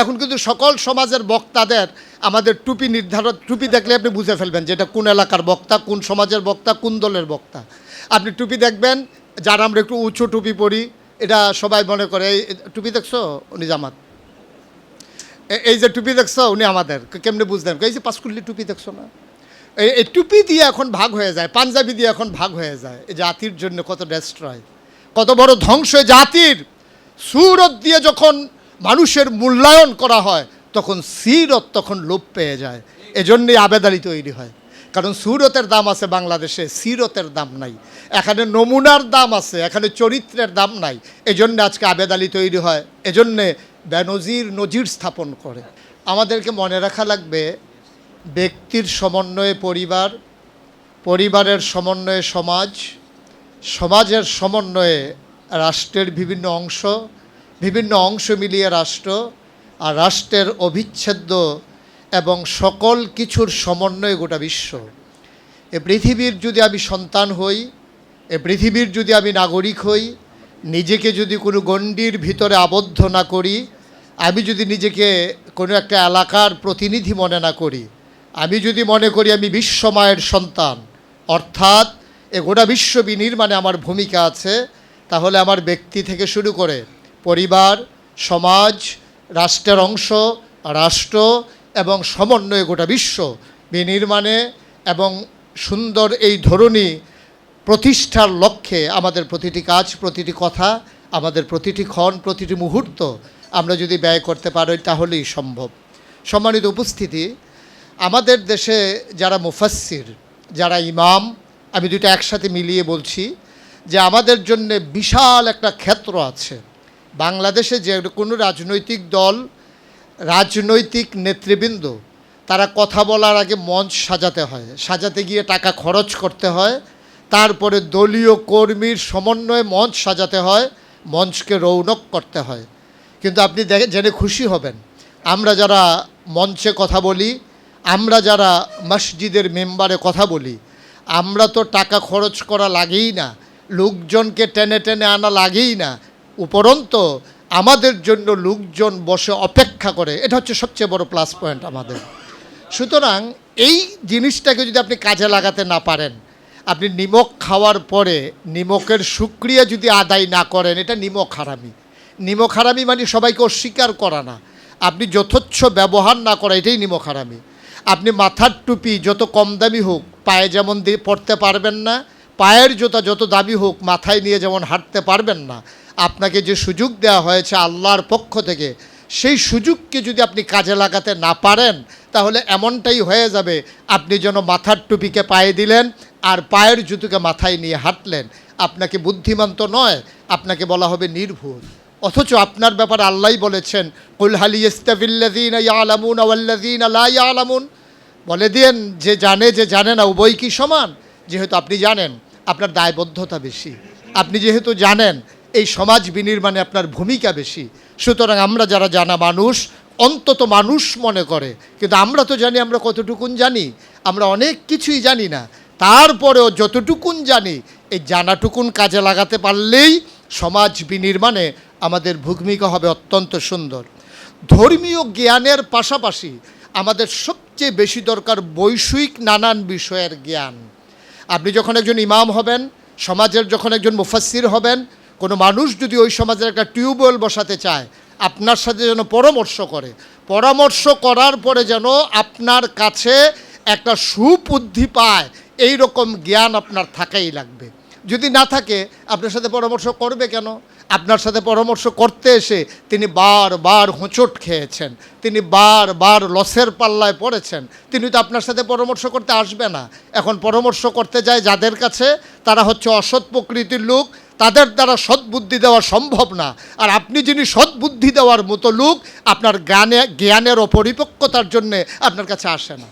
এখন কিন্তু সকল সমাজের বক্তাদের আমাদের টুপি নির্ধারণ, টুপি দেখলে আপনি বুঝে ফেলবেন যে এটা কোন এলাকার বক্তা, কোন সমাজের বক্তা, কোন দলের বক্তা। আপনি টুপি দেখবেন, যারা আমরা একটু উঁচু টুপি পরি, এটা সবাই মনে করে, এই, টুপি দেখছ? উনি জামাত এই যে টুপি দেখছ? উনি আমাদের। কেমনে বুঝলেন? এই যে পাঁচকুল্লি টুপি দেখছ না? এই টুপি দিয়ে এখন ভাগ হয়ে যায়, পাঞ্জাবি দিয়ে এখন ভাগ হয়ে যায়, এই জাতির জন্য কত ডেস্ট্রয় কত বড় ধ্বংস জাতির। সুরত দিয়ে যখন মানুষের মূল্যায়ন করা হয়, তখন সিরত তখন লোপ পেয়ে যায়। এজন্যই আবেদারি তৈরি হয়। কারণ সুরতের দাম আছে বাংলাদেশে, সিরতের দাম নাই। এখানে নমুনার দাম আছে, এখানে চরিত্রের দাম নাই। এজন্য আজকে আবেদালি তৈরি হয়। এজন্যে বেনজির নজির স্থাপন করে। আমাদেরকে মনে রাখা লাগবে, ব্যক্তির সমন্বয়ে পরিবার, পরিবারের সমন্বয়ে সমাজ, সমাজের সমন্বয়ে রাষ্ট্রের বিভিন্ন অংশ বিভিন্ন অংশ মিলিয়ে রাষ্ট্র আর রাষ্ট্রের অবিচ্ছেদ্য এবং সকল কিছুর সমন্বয়ে গোটা বিশ্ব। এ পৃথিবীর যদি আমি সন্তান হই, এ পৃথিবীর যদি আমি নাগরিক হই, নিজেকে যদি কোনো গণ্ডির ভিতরে আবদ্ধ না করি, আমি যদি নিজেকে কোনো একটা এলাকার প্রতিনিধি মনে না করি, আমি যদি মনে করি আমি বিশ্বমায়ের সন্তান, অর্থাৎ এ গোটা বিশ্ব বিনির্মাণে আমার ভূমিকা আছে, তাহলে আমার ব্যক্তি থেকে শুরু করে পরিবার, সমাজ, রাষ্ট্রের অংশ, রাষ্ট্র এবং সমন্বয়ে গোটা বিশ্ব বিনির্মাণে এবং সুন্দর এই ধরনী প্রতিষ্ঠার লক্ষ্যে আমাদের প্রতিটি কাজ, প্রতিটি কথা, আমাদের প্রতিটি ক্ষণ, প্রতিটি মুহূর্ত আমরা যদি ব্যয় করতে পারি তাহলেই সম্ভব। সম্মানিত উপস্থিতি, আমাদের দেশে যারা মুফাসসির, যারা ইমাম, আমি দুটো একসাথে মিলিয়ে বলছি যে আমাদের জন্য বিশাল একটা ক্ষেত্র আছে। বাংলাদেশে যে কোনো রাজনৈতিক দল, রাজনৈতিক নেতৃবৃন্দ, তারা কথা বলার আগে মঞ্চ সাজাতে হয়। সাজাতে গিয়ে টাকা খরচ করতে হয়। তারপরে দলীয় কর্মীর সমন্বয়ে মঞ্চ সাজাতে হয়। মঞ্চকে রৌনক করতে হয়। কিন্তু আপনি দেখে, জেনে খুশি হবেন, আমরা যারা মঞ্চে কথা বলি, আমরা যারা মসজিদের মেম্বারে কথা বলি, আমরা তো টাকা খরচ করা লাগেই না। লোকজনকে টেনে টেনে আনা লাগেই না। উপরন্ত আমাদের জন্য লোকজন বসে অপেক্ষা করে, এটা হচ্ছে সবচেয়ে বড় প্লাস পয়েন্ট আমাদের। সুতরাং এই জিনিসটাকে যদি আপনি কাজে লাগাতে না পারেন, আপনি নিমক খাওয়ার পরে নিমকের সুক্রিয়া যদি আদায় না করেন, এটা নিমক হারামি। নিমক হারামি মানে সবাইকে অস্বীকার করা না। আপনি যথেচ্ছ ব্যবহার না করা, এটাই নিমক হারামি। আপনি মাথার টুপি যত কম দামি হোক, পায়ে যেমন দিয়ে পড়তে পারবেন না, পায়ের জুতা যত দামি হোক, মাথায় নিয়ে যেমন হাঁটতে পারবেন না আপনাকে যে সুযোগ দেওয়া হয়েছে আল্লাহর পক্ষ থেকে, সেই সুযোগকে যদি আপনি কাজে লাগাতে না পারেন, তাহলে এমনটাই হয়ে যাবে, আপনি যেন মাথার টুপিকে পায়ে দিলেন আর পায়ের জুতোকে মাথায় নিয়ে হাঁটলেন। আপনাকে বুদ্ধিমান তো নয়, আপনাকে বলা হবে নির্ভুল। অথচ আপনার ব্যাপারে আল্লাহই বলেছেন কুলহালি ইস্তাবিল্লাদিন ইয়ালামুন আওয়াল্লাদিন আলা ইয়ালামুন। বলে দিন যে জানে যে জানে না উভয় কি সমান? যেহেতু আপনি জানেন, আপনার দায়বদ্ধতা বেশি। আপনি যেহেতু জানেন এই সমাজ বিনির্মাণে আপনার ভূমিকা বেশি। সুতরাং আমরা যারা জানা মানুষ, অন্তত মানুষ মনে করে। কিন্তু আমরা তো জানি, আমরা কতটুকুন জানি, আমরা অনেক কিছুই জানি না। তারপরেও যতটুকুন জানি, এই জানাটুকুন কাজে লাগাতে পারলেই সমাজ বিনির্মাণে আমাদের ভূমিকা হবে অত্যন্ত সুন্দর। ধর্মীয় জ্ঞানের পাশাপাশি আমাদের সবচেয়ে বেশি দরকার বৈষয়িক নানান বিষয়ের জ্ঞান। আপনি যখন একজন ইমাম হবেন, সমাজের যখন একজন মুফাসির হবেন কোনো মানুষ যদি ওই সমাজের একটা টিউবওয়েল বসাতে চায়, আপনার সাথে যেন পরামর্শ করে। পরামর্শ করার পরে যেন আপনার কাছে একটা সুবুদ্ধি পায়, এই রকম জ্ঞান আপনার থাকাই লাগবে। যদি না থাকে, আপনার সাথে পরামর্শ করবে কেন? আপনার সাথে পরামর্শ করতে এসে তিনি বারবার হোঁচট খেয়েছেন, তিনি বারবার লসের পাল্লায় পড়েছেন, তিনি তো আপনার সাথে পরামর্শ করতে আসবে না। এখন পরামর্শ করতে যায় যাদের কাছে, তারা হচ্ছে অসৎ প্রকৃতির লোক তাদের দ্বারা সদ্বুদ্ধি দেওয়া সম্ভব না। আর আপনি যিনি সদ্বুদ্ধি দেওয়ার মতো লোক, আপনার জ্ঞানে, জ্ঞানের অপরিপক্কতার জন্যে আপনার কাছে আসে না।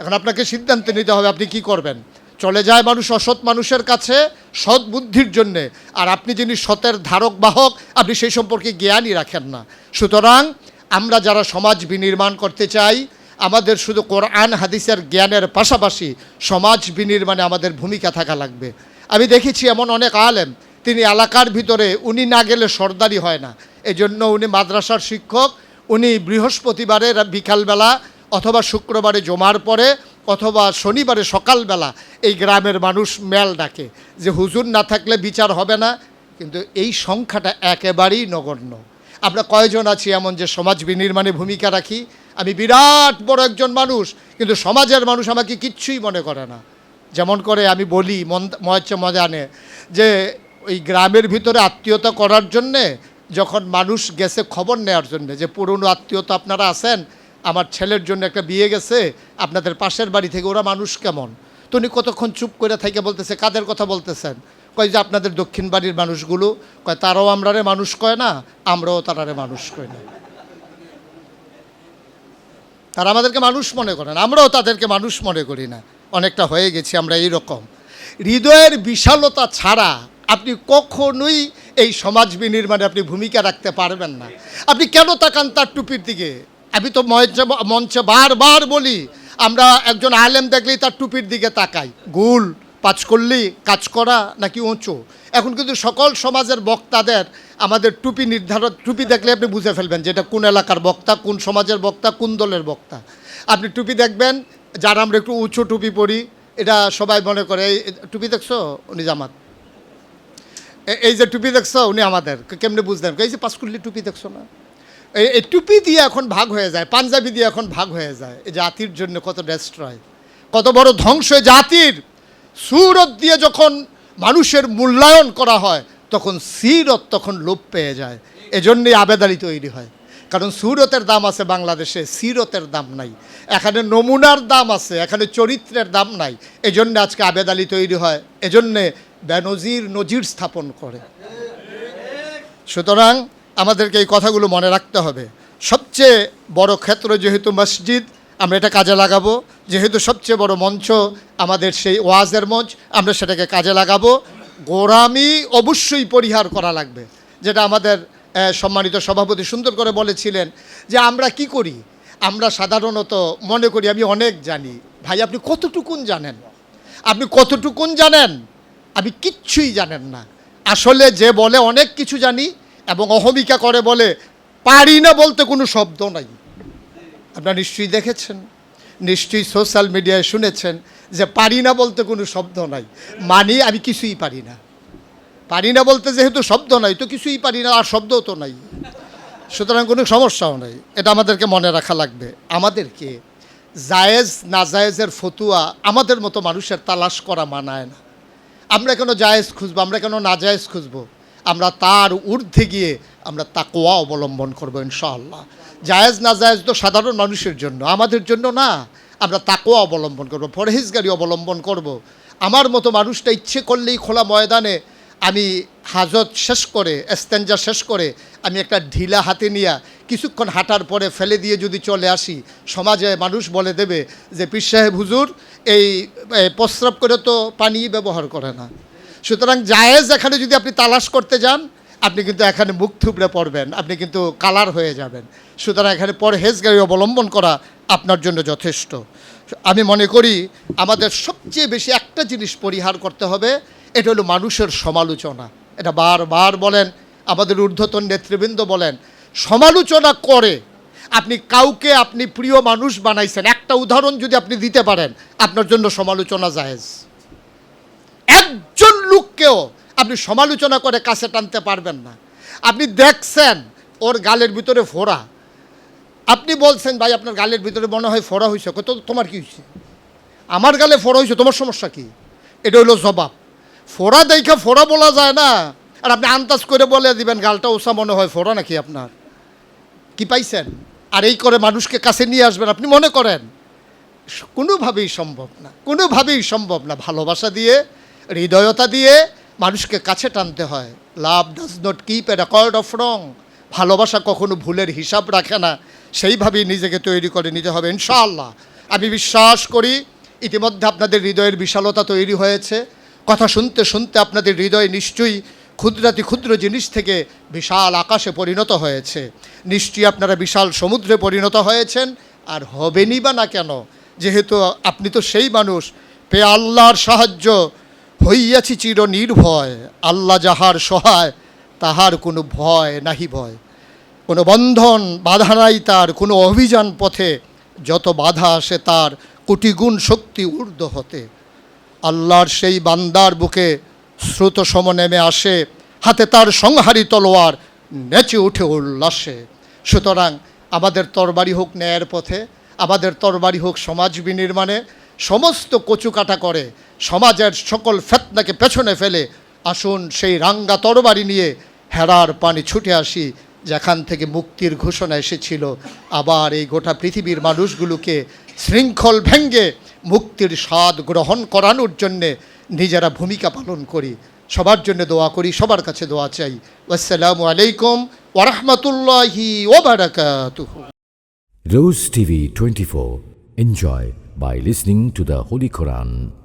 এখন আপনাকে সিদ্ধান্ত নিতে হবে, আপনি কি করবেন? চলে যায় মানুষ অসৎ মানুষের কাছে সৎ বুদ্ধির জন্যে। আর আপনি যিনি সতের ধারক বাহক, আপনি সেই সম্পর্কে জ্ঞানই রাখেন না। সুতরাং আমরা যারা সমাজ বিনির্মাণ করতে চাই, আমাদের শুধু কোরআন, হাদিসের জ্ঞানের পাশাপাশি সমাজ বিনির্মাণে আমাদের ভূমিকা থাকা লাগবে। আমি দেখেছি এমন অনেক আলেম তিনি এলাকার ভিতরে উনি না গেলে সর্দারি হয় না। এজন্য উনি মাদ্রাসার শিক্ষক, উনি বৃহস্পতিবারে বিকালবেলা অথবা শুক্রবারে জমার পরে অথবা শনিবারে সকালবেলা এই গ্রামের মানুষ মেল ডাকে যে, হুজুর না থাকলে বিচার হবে না। কিন্তু এই সংখ্যাটা একেবারেই নগণ্য। আমরা কয়জন আছি এমন যে, সমাজ বিনির্মাণে ভূমিকা রাখি? আমি বিরাট বড় একজন মানুষ, কিন্তু সমাজের মানুষ আমাকে কিচ্ছুই মনে করে না। যেমন করে আমি বলি মন মজা মজানে যে ওই গ্রামের ভিতরে আত্মীয়তা করার জন্যে যখন মানুষ গেছে খবর নেওয়ার জন্যে যে পুরনো আত্মীয়তা আপনারা আছেন, আমার ছেলের জন্য একটা বিয়ে গেছে, আপনাদের পাশের বাড়ি থেকে ওরা মানুষ কেমন? তো উনি কতক্ষণ চুপ করে থেকে বলতেছে, কাদের কথা বলতেছেন? কয় যে আপনাদের দক্ষিণ বাড়ির মানুষগুলো, কয় তারাও আমরারে মানুষ কয় না, আমরাও তারারে মানুষ কয় না। তারা আমাদেরকে মানুষ মনে করেন আমরাও তাদেরকে মানুষ মনে করি না। অনেকটা হয়ে গেছি আমরা এই রকম। হৃদয়ের বিশালতা ছাড়া আপনি কখনোই এই সমাজ বিনির্মাণে আপনি ভূমিকা রাখতে পারবেন না। আপনি কেন তাকান তার টুপির দিকে? আমি তো মঞ্চে মঞ্চে বারবার বলি, আমরা একজন আলেম দেখলেই তার টুপির দিকে তাকাই। গুল পাঁচ করলি কাজ করা নাকি উঁচু। এখন কিন্তু সকল সমাজের বক্তাদের আমাদের টুপি নির্ধারণ, টুপি দেখলে আপনি বুঝে ফেলবেন যে এটা কোন এলাকার বক্তা, কোন সমাজের বক্তা, কোন দলের বক্তা। আপনি টুপি দেখবেন, যারা আমরা একটু উঁচু টুপি পরি, এটা সবাই মনে করে, এই, টুপি দেখছ উনি জামাত এই যে টুপি দেখছ, উনি আমাদের। কেমনে বুঝলেন? এই যে পাঁচকুল্লি টুপি দেখছ না? এই এই টুপি দিয়ে এখন ভাগ হয়ে যায়, পাঞ্জাবি দিয়ে এখন ভাগ হয়ে যায়। এই জাতির জন্য কত ডেস্ট্রয় কত বড় ধ্বংস জাতির। সুরত দিয়ে যখন মানুষের মূল্যায়ন করা হয়, তখন সিরত তখন লোপ পেয়ে যায়। এজন্যই আবেদারি তৈরি হয়। কারণ সুরতের দাম আছে বাংলাদেশে, সিরতের দাম নাই। এখানে নমুনার দাম আছে, এখানে চরিত্রের দাম নাই। এজন্য আজকে আবেদালি তৈরি হয়। এজন্যে বেনজির নজির স্থাপন করে। সুতরাং আমাদেরকে এই কথাগুলো মনে রাখতে হবে। সবচেয়ে বড় ক্ষেত্র যেহেতু মসজিদ, আমরা এটা কাজে লাগাবো। যেহেতু সবচেয়ে বড় মঞ্চ আমাদের সেই ওয়াজের মঞ্চ, আমরা সেটাকে কাজে লাগাবো। গোরামি অবশ্যই পরিহার করা লাগবে। যেটা আমাদের সম্মানিত সভাপতি সুন্দর করে বলেছিলেন যে আমরা কি করি? আমরা সাধারণত মনে করি, আমি অনেক জানি। ভাই, আপনি কতটুকুন জানেন? আপনি কতটুকুন জানেন? আপনি কিচ্ছুই জানেন না। আসলে যে বলে অনেক কিছু জানি এবং অহমিকা করে বলে, পারি না বলতে কোনো শব্দ নাই। আপনারা নিশ্চয়ই দেখেছেন, নিশ্চয়ই সোশ্যাল মিডিয়ায় শুনেছেন যে পারি না বলতে কোনো শব্দ নাই। মানি আমি কিছুই পারি না। পারি না বলতে যেহেতু শব্দ নাই, তো কিছুই পারি না, আর শব্দও তো নাই। সুতরাং কোনো সমস্যাও নাই। এটা আমাদেরকে মনে রাখা লাগবে। আমাদেরকে জায়েজ, নাজায়েজের ফতুয়া আমাদের মতো মানুষের তালাশ করা মানায় না। আমরা কেন জায়েজ খুঁজবো? আমরা কেন নাজায়েজ খুঁজবো? আমরা তার ঊর্ধ্বে গিয়ে আমরা তাকোয়া অবলম্বন করব, ইনশাআল্লাহ। জায়েজ না জায়েজ তো সাধারণ মানুষের জন্য। আমাদের জন্য না। আমরা তাকোয়া অবলম্বন করব, পরহেজগারি অবলম্বন করব। আমার মতো মানুষটা ইচ্ছে করলেই খোলা ময়দানে আমি হাজত শেষ করে, এস্তেঞ্জা শেষ করে, আমি একটা ঢিলা হাতে নিয়ে কিছুক্ষণ হাঁটার পরে ফেলে দিয়ে যদি চলে আসি, সমাজে মানুষ বলে দেবে যে, পীর সাহেব, হুজুর, এই প্রস্রাব করে তো পানি ব্যবহার করে না। সুতরাং জায়েজ এখানে যদি আপনি তালাশ করতে যান, আপনি কিন্তু এখানে মুখ থুবড়ে পড়বেন, আপনি কিন্তু কালার হয়ে যাবেন। সুতরাং এখানে পরহেজগারি অবলম্বন করা আপনার জন্য যথেষ্ট। আমি মনে করি আমাদের সবচেয়ে বেশি একটা জিনিস পরিহার করতে হবে এটা হলো মানুষের সমালোচনা। এটা বারবার বলেন, আমাদের ঊর্ধ্বতন নেতৃবৃন্দ বলেন, সমালোচনা করে আপনি কাউকে আপনি প্রিয় মানুষ বানাইছেন। একটা উদাহরণ যদি আপনি দিতে পারেন, আপনার জন্য সমালোচনা জায়েজ। একজন লোককেও আপনি সমালোচনা করে কাছে টানতে পারবেন না। আপনি দেখছেন, ওর গালের ভিতরে ফোড়া। আপনি বলছেন, ভাই, আপনার গালের ভিতরে মনে হয় ফোড়া হয়েছে তো তোমার কি হয়েছে আমার গালে ফোড়া হয়েছে তোমার সমস্যা কি? এটা হলো জবাব। ফোড়া দেখা ফোড়া বলা যায় না। আর আপনি আন্দাজ করে বলে দিবেন, গালটা ওসা মনে হয় ফোড়া নাকি আপনার? কি পাইছেন? আর এই করে মানুষকে কাছে নিয়ে আসবেন, আপনি মনে করেন? কোনোভাবেই সম্ভব না, কোনোভাবেই সম্ভব না। ভালোবাসা দিয়ে, হৃদয়তা দিয়ে মানুষকে কাছে টানতে হয়। Love does not keep a record of wrong. ভালোবাসা কখনো ভুলের হিসাব রাখে না। সেইভাবেই নিজেকে তৈরি করে নিতে হবে, ইনশাআল্লাহ। আমি বিশ্বাস করি, ইতিমধ্যে আপনাদের হৃদয়ের বিশালতা তৈরি হয়েছে। কথা শুনতে শুনতে আপনাদের হৃদয় নিশ্চয়ই ক্ষুদ্রাতি ক্ষুদ্র জিনিস থেকে বিশাল আকাশে পরিণত হয়েছে। নিশ্চয়ই আপনারা বিশাল সমুদ্রে পরিণত হয়েছেন, আর হবেনই বা না কেন? যেহেতু আপনি তো সেই মানুষ, পে আল্লাহর সাহায্য হইয়াছি চির নির্ভয় আল্লাহ যাহার সহায়, তাহার কোনো ভয় নাহি ভয়। কোনো বন্ধন বাধা নাই তার, কোনো অভিযান পথে যত বাধা আসে তার কোটিগুণ শক্তি ঊর্ধ্ব হতে। আল্লাহর সেই বান্দার বুকে স্রোত সম নেমে আসে, হাতে তার সংহারী তলোয়ার নেচে উঠে উল্লাসে। সুতরাং আমাদের তরবারি হোক ন্যায়ের পথে, আমাদের তরবারি হোক সমাজ বিনির্মাণে, সমস্ত কচুকাটা করে, সমাজের সকল ফেতনাকে পেছনে ফেলে, আসুন সেই রাঙ্গা তরবারি নিয়ে হেরার পানি ছুটে আসি। যেখান থেকে মুক্তির ঘোষণা এসেছিল, আবার এই গোটা পৃথিবীর মানুষগুলোকে শৃঙ্খল ভেঙ্গে মুক্তির স্বাদ গ্রহণ করানোর জন্যে নিজেরা ভূমিকা পালন করি সবার জন্য দোয়া করি, সবার কাছে দোয়া চাই আসসালামু আলাইকুম ওরহমতুল্লাহি ওবারাকাতুহু Rose TV 24. Enjoy by listening to the Holy Quran.